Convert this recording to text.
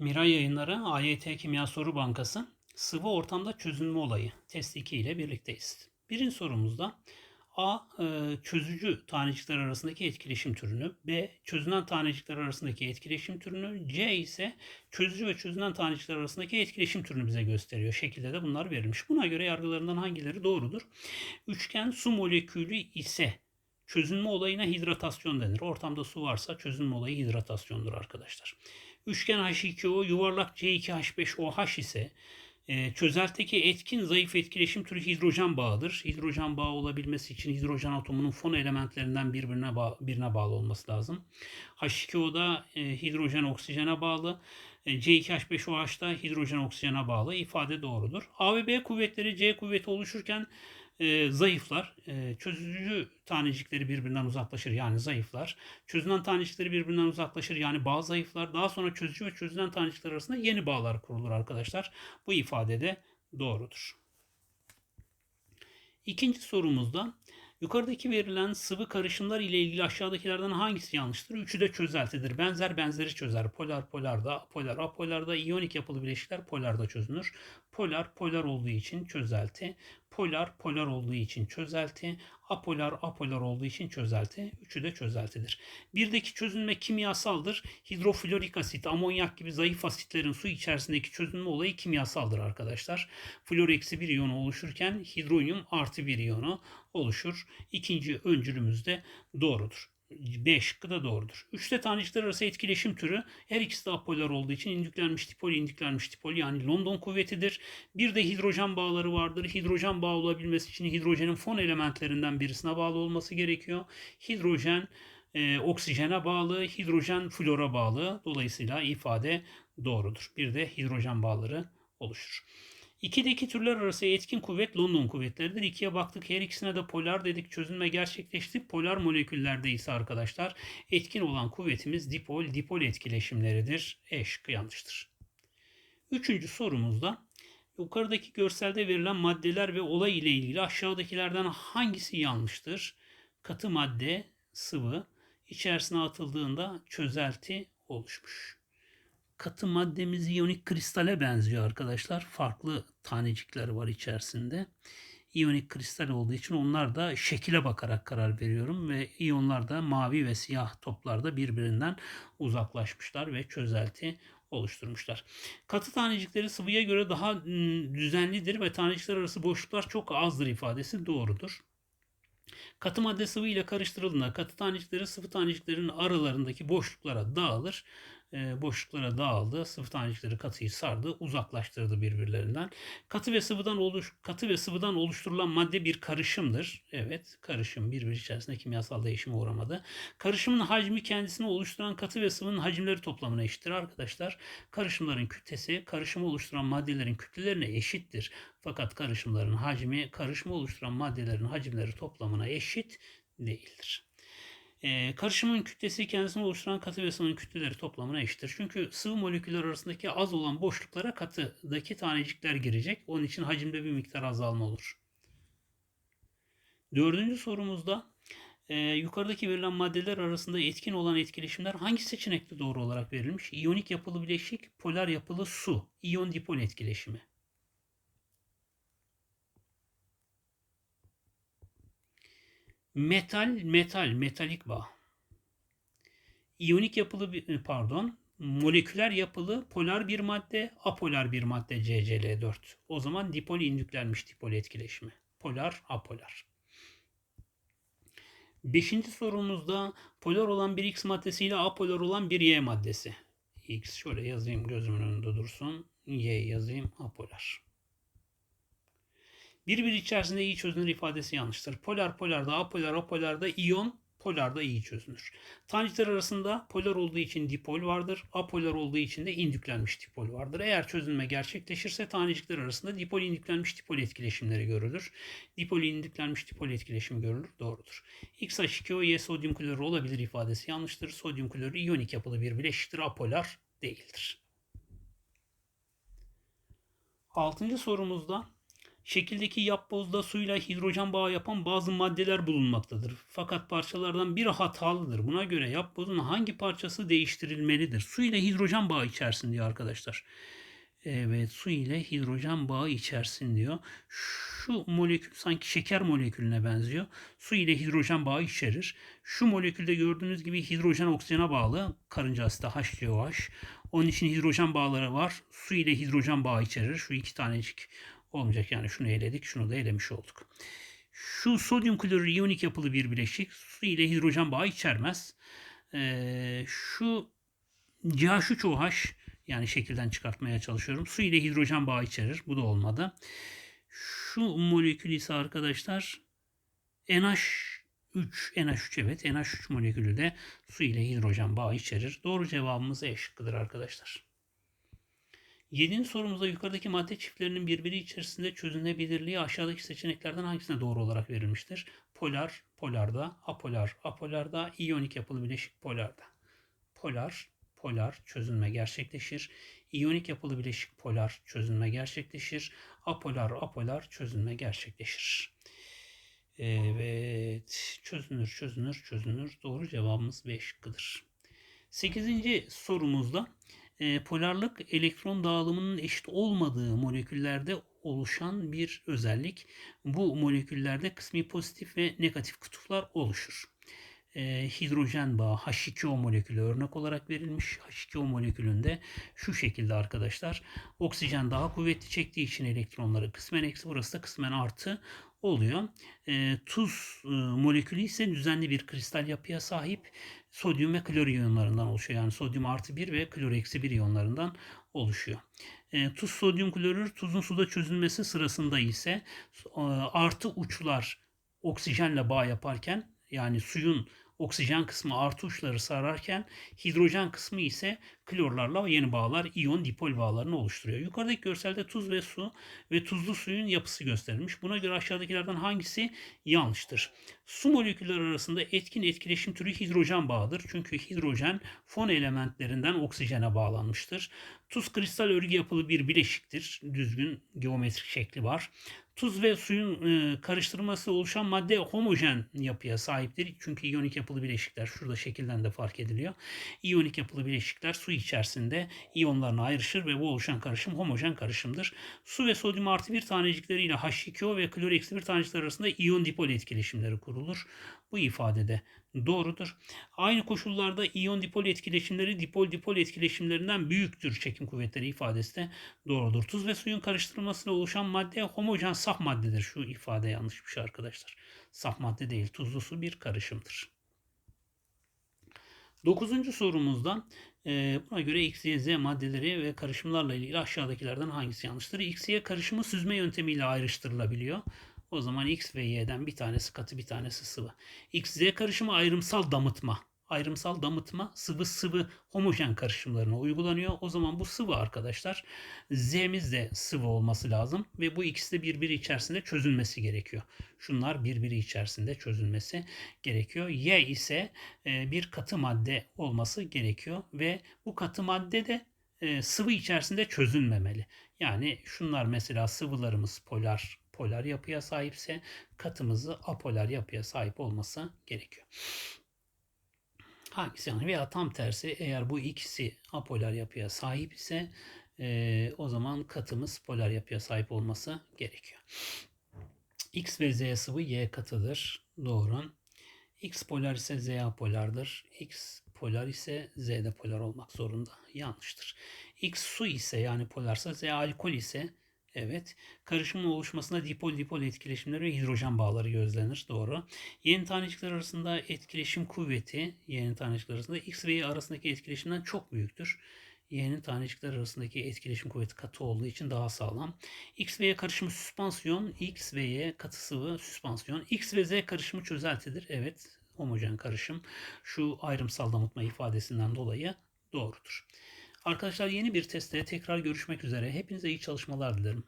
Miray Yayınları AYT Kimya Soru Bankası sıvı ortamda çözünme olayı test 2 ile birlikteyiz. Birinci sorumuzda A. e, Çözücü tanecikler arasındaki etkileşim türünü B. Çözünen tanecikler arasındaki etkileşim türünü C ise çözücü ve çözünen tanecikler arasındaki etkileşim türünü bize gösteriyor. Şekilde de bunlar verilmiş. Buna göre yargılarından hangileri doğrudur? Üçgen su molekülü ise çözünme olayına hidratasyon denir. Ortamda su varsa çözünme olayı hidratasyondur arkadaşlar. Üçgen H2O yuvarlak C2H5OH ise e, çözeltideki etkin zayıf etkileşim türü hidrojen bağıdır. Hidrojen bağı olabilmesi için hidrojen atomunun fon elementlerinden birbirine bağ, birine bağlı olması lazım. H2O'da e, hidrojen oksijene bağlı. E, C2H5OH'da hidrojen oksijene bağlı ifade doğrudur. A ve B kuvvetleri C kuvveti oluşurken e, zayıflar. E, çözücü tanecikleri birbirinden uzaklaşır yani zayıflar. Çözünen tanecikleri birbirinden uzaklaşır yani bağ zayıflar. Daha sonra çözücü ve çözünen tanecikler arasında yeni bağlar kurulur arkadaşlar. Bu ifade de doğrudur. İkinci sorumuzda yukarıdaki verilen sıvı karışımlar ile ilgili aşağıdakilerden hangisi yanlıştır? Üçü de çözeltidir. Benzer benzeri çözer. Polar polarda, polar apolarda, iyonik yapılı bileşikler polarda çözünür. Polar polar olduğu için çözelti. Polar polar olduğu için çözelti. Apolar apolar olduğu için çözelti. Üçü de çözeltidir. Birdeki çözünme kimyasaldır. Hidroflorik asit, amonyak gibi zayıf asitlerin su içerisindeki çözünme olayı kimyasaldır arkadaşlar. Flor eksi bir iyonu oluşurken hidronyum artı bir iyonu oluşur. İkinci öncülümüz de doğrudur. B şıkkı da doğrudur. Üçte tanecikler arası etkileşim türü her ikisi de apolar olduğu için indüklenmiş dipol, indüklenmiş dipol yani London kuvvetidir. Bir de hidrojen bağları vardır. Hidrojen bağ olabilmesi için hidrojenin fon elementlerinden birisine bağlı olması gerekiyor. Hidrojen e, oksijene bağlı, hidrojen flora bağlı. Dolayısıyla ifade doğrudur. Bir de hidrojen bağları oluşur. İkideki türler arası etkin kuvvet London kuvvetleridir. İkiye baktık her ikisine de polar dedik. Çözünme gerçekleşti. Polar moleküllerde ise arkadaşlar etkin olan kuvvetimiz dipol dipol etkileşimleridir. E şıkkı yanlıştır. Üçüncü sorumuzda yukarıdaki görselde verilen maddeler ve olay ile ilgili aşağıdakilerden hangisi yanlıştır? Katı madde sıvı içerisine atıldığında çözelti oluşmuş katı maddemiz iyonik kristale benziyor arkadaşlar. Farklı tanecikler var içerisinde. İyonik kristal olduğu için onlar da şekile bakarak karar veriyorum ve iyonlar da mavi ve siyah toplarda birbirinden uzaklaşmışlar ve çözelti oluşturmuşlar. Katı tanecikleri sıvıya göre daha düzenlidir ve tanecikler arası boşluklar çok azdır ifadesi doğrudur. Katı madde sıvı ile karıştırıldığında katı tanecikleri sıvı taneciklerin aralarındaki boşluklara dağılır e, boşluklara dağıldı. Sıvı tanecikleri katıyı sardı, uzaklaştırdı birbirlerinden. Katı ve sıvıdan oluş katı ve sıvıdan oluşturulan madde bir karışımdır. Evet, karışım birbiri içerisinde kimyasal değişime uğramadı. Karışımın hacmi kendisini oluşturan katı ve sıvının hacimleri toplamına eşittir arkadaşlar. Karışımların kütlesi karışımı oluşturan maddelerin kütlelerine eşittir. Fakat karışımların hacmi karışımı oluşturan maddelerin hacimleri toplamına eşit değildir. E, karışımın kütlesi kendisini oluşturan katı ve sıvının kütleleri toplamına eşittir. Çünkü sıvı moleküller arasındaki az olan boşluklara katıdaki tanecikler girecek. Onun için hacimde bir miktar azalma olur. Dördüncü sorumuzda e, yukarıdaki verilen maddeler arasında etkin olan etkileşimler hangi seçenekte doğru olarak verilmiş? İyonik yapılı bileşik, polar yapılı su, iyon dipol etkileşimi. Metal, metal, metalik bağ. İyonik yapılı bir, e, pardon, moleküler yapılı polar bir madde, apolar bir madde CCl4. O zaman dipol indüklenmiş dipol etkileşimi. Polar, apolar. Beşinci sorumuzda polar olan bir X maddesiyle apolar olan bir Y maddesi. X şöyle yazayım gözümün önünde dursun. Y yazayım apolar. Birbiri içerisinde iyi çözünür ifadesi yanlıştır. Polar polarda, apolar apolarda iyon polarda iyi çözünür. Tanecikler arasında polar olduğu için dipol vardır. Apolar olduğu için de indüklenmiş dipol vardır. Eğer çözünme gerçekleşirse tanecikler arasında dipol indüklenmiş dipol etkileşimleri görülür. Dipol indüklenmiş dipol etkileşimi görülür. Doğrudur. XH2O Y sodyum klorür olabilir ifadesi yanlıştır. Sodyum klorür iyonik yapılı bir bileşiktir. Apolar değildir. Altıncı sorumuzda Şekildeki yapbozda suyla hidrojen bağı yapan bazı maddeler bulunmaktadır. Fakat parçalardan biri hatalıdır. Buna göre yapbozun hangi parçası değiştirilmelidir? Su ile hidrojen bağı içersin diyor arkadaşlar. Evet su ile hidrojen bağı içersin diyor. Şu molekül sanki şeker molekülüne benziyor. Su ile hidrojen bağı içerir. Şu molekülde gördüğünüz gibi hidrojen oksijene bağlı. Karınca asidi HCOH. Onun için hidrojen bağları var. Su ile hidrojen bağı içerir. Şu iki tanecik olmayacak yani şunu eledik. Şunu da elemiş olduk. Şu sodyum klorür iyonik yapılı bir bileşik su ile hidrojen bağı içermez. Ee, şu CH3OH yani şekilden çıkartmaya çalışıyorum. Su ile hidrojen bağı içerir. Bu da olmadı. Şu molekül ise arkadaşlar NH3 NH3 evet NH3 molekülü de su ile hidrojen bağı içerir. Doğru cevabımız E şıkkıdır arkadaşlar. Yedinci sorumuzda yukarıdaki madde çiftlerinin birbiri içerisinde çözünebilirliği aşağıdaki seçeneklerden hangisine doğru olarak verilmiştir? Polar, polarda, apolar, apolarda, iyonik yapılı bileşik polarda. Polar, polar çözünme gerçekleşir. İyonik yapılı bileşik polar çözünme gerçekleşir. Apolar, apolar çözünme gerçekleşir. Evet, çözünür, çözünür, çözünür. Doğru cevabımız B şıkkıdır. Sekizinci sorumuzda e, polarlık elektron dağılımının eşit olmadığı moleküllerde oluşan bir özellik. Bu moleküllerde kısmi pozitif ve negatif kutuplar oluşur. E, hidrojen bağı H2O molekülü örnek olarak verilmiş. H2O molekülünde şu şekilde arkadaşlar oksijen daha kuvvetli çektiği için elektronları kısmen eksi burası da kısmen artı oluyor. E, tuz e, molekülü ise düzenli bir kristal yapıya sahip sodyum ve klor iyonlarından oluşuyor. Yani sodyum artı 1 ve klor eksi 1 iyonlarından oluşuyor. E, tuz sodyum klorür tuzun suda çözülmesi sırasında ise e, artı uçlar oksijenle bağ yaparken yani suyun oksijen kısmı artı uçları sararken hidrojen kısmı ise klorlarla yeni bağlar iyon dipol bağlarını oluşturuyor. Yukarıdaki görselde tuz ve su ve tuzlu suyun yapısı gösterilmiş. Buna göre aşağıdakilerden hangisi yanlıştır? Su molekülleri arasında etkin etkileşim türü hidrojen bağıdır. Çünkü hidrojen fon elementlerinden oksijene bağlanmıştır. Tuz kristal örgü yapılı bir bileşiktir. Düzgün geometrik şekli var. Tuz ve suyun e, karıştırılması oluşan madde homojen yapıya sahiptir. Çünkü iyonik yapılı bileşikler şurada şekilden de fark ediliyor. İyonik yapılı bileşikler su içerisinde iyonlarına ayrışır ve bu oluşan karışım homojen karışımdır. Su ve sodyum artı bir tanecikleriyle H2O ve klor eksi bir tanecikler arasında iyon dipol etkileşimleri kurulur. Bu ifadede doğrudur. Aynı koşullarda iyon dipol etkileşimleri dipol dipol etkileşimlerinden büyüktür çekim kuvvetleri ifadesi de doğrudur. Tuz ve suyun karıştırılmasıyla oluşan madde homojen saf maddedir. Şu ifade yanlış bir şey arkadaşlar. Saf madde değil. Tuzlu su bir karışımdır. Dokuzuncu sorumuzda e, buna göre X, Y, Z maddeleri ve karışımlarla ilgili aşağıdakilerden hangisi yanlıştır? X, Y karışımı süzme yöntemiyle ayrıştırılabiliyor. O zaman X ve Y'den bir tanesi katı bir tanesi sıvı. X, Z karışımı ayrımsal damıtma. Ayrımsal damıtma sıvı sıvı homojen karışımlarına uygulanıyor. O zaman bu sıvı arkadaşlar. Z'miz de sıvı olması lazım ve bu ikisi de birbiri içerisinde çözülmesi gerekiyor. Şunlar birbiri içerisinde çözülmesi gerekiyor. Y ise e, bir katı madde olması gerekiyor ve bu katı madde de e, sıvı içerisinde çözülmemeli. Yani şunlar mesela sıvılarımız polar polar yapıya sahipse katımızı apolar yapıya sahip olması gerekiyor. Hangisi yani veya tam tersi eğer bu ikisi apolar yapıya sahip ise e, o zaman katımız polar yapıya sahip olması gerekiyor. X ve Z sıvı Y katıdır. Doğru. X polar ise Z apolardır. X polar ise Z de polar olmak zorunda. Yanlıştır. X su ise yani polarsa Z alkol ise Evet. Karışımın oluşmasında dipol-dipol etkileşimleri ve hidrojen bağları gözlenir. Doğru. Yeni tanecikler arasında etkileşim kuvveti yeni tanecikler arasında X ve Y arasındaki etkileşimden çok büyüktür. Y'nin tanecikler arasındaki etkileşim kuvveti katı olduğu için daha sağlam. X ve Y karışımı süspansiyon, X ve Y katı sıvı süspansiyon. X ve Z karışımı çözeltidir. Evet, homojen karışım. Şu ayrımsal damıtma ifadesinden dolayı doğrudur. Arkadaşlar yeni bir testte tekrar görüşmek üzere. Hepinize iyi çalışmalar dilerim.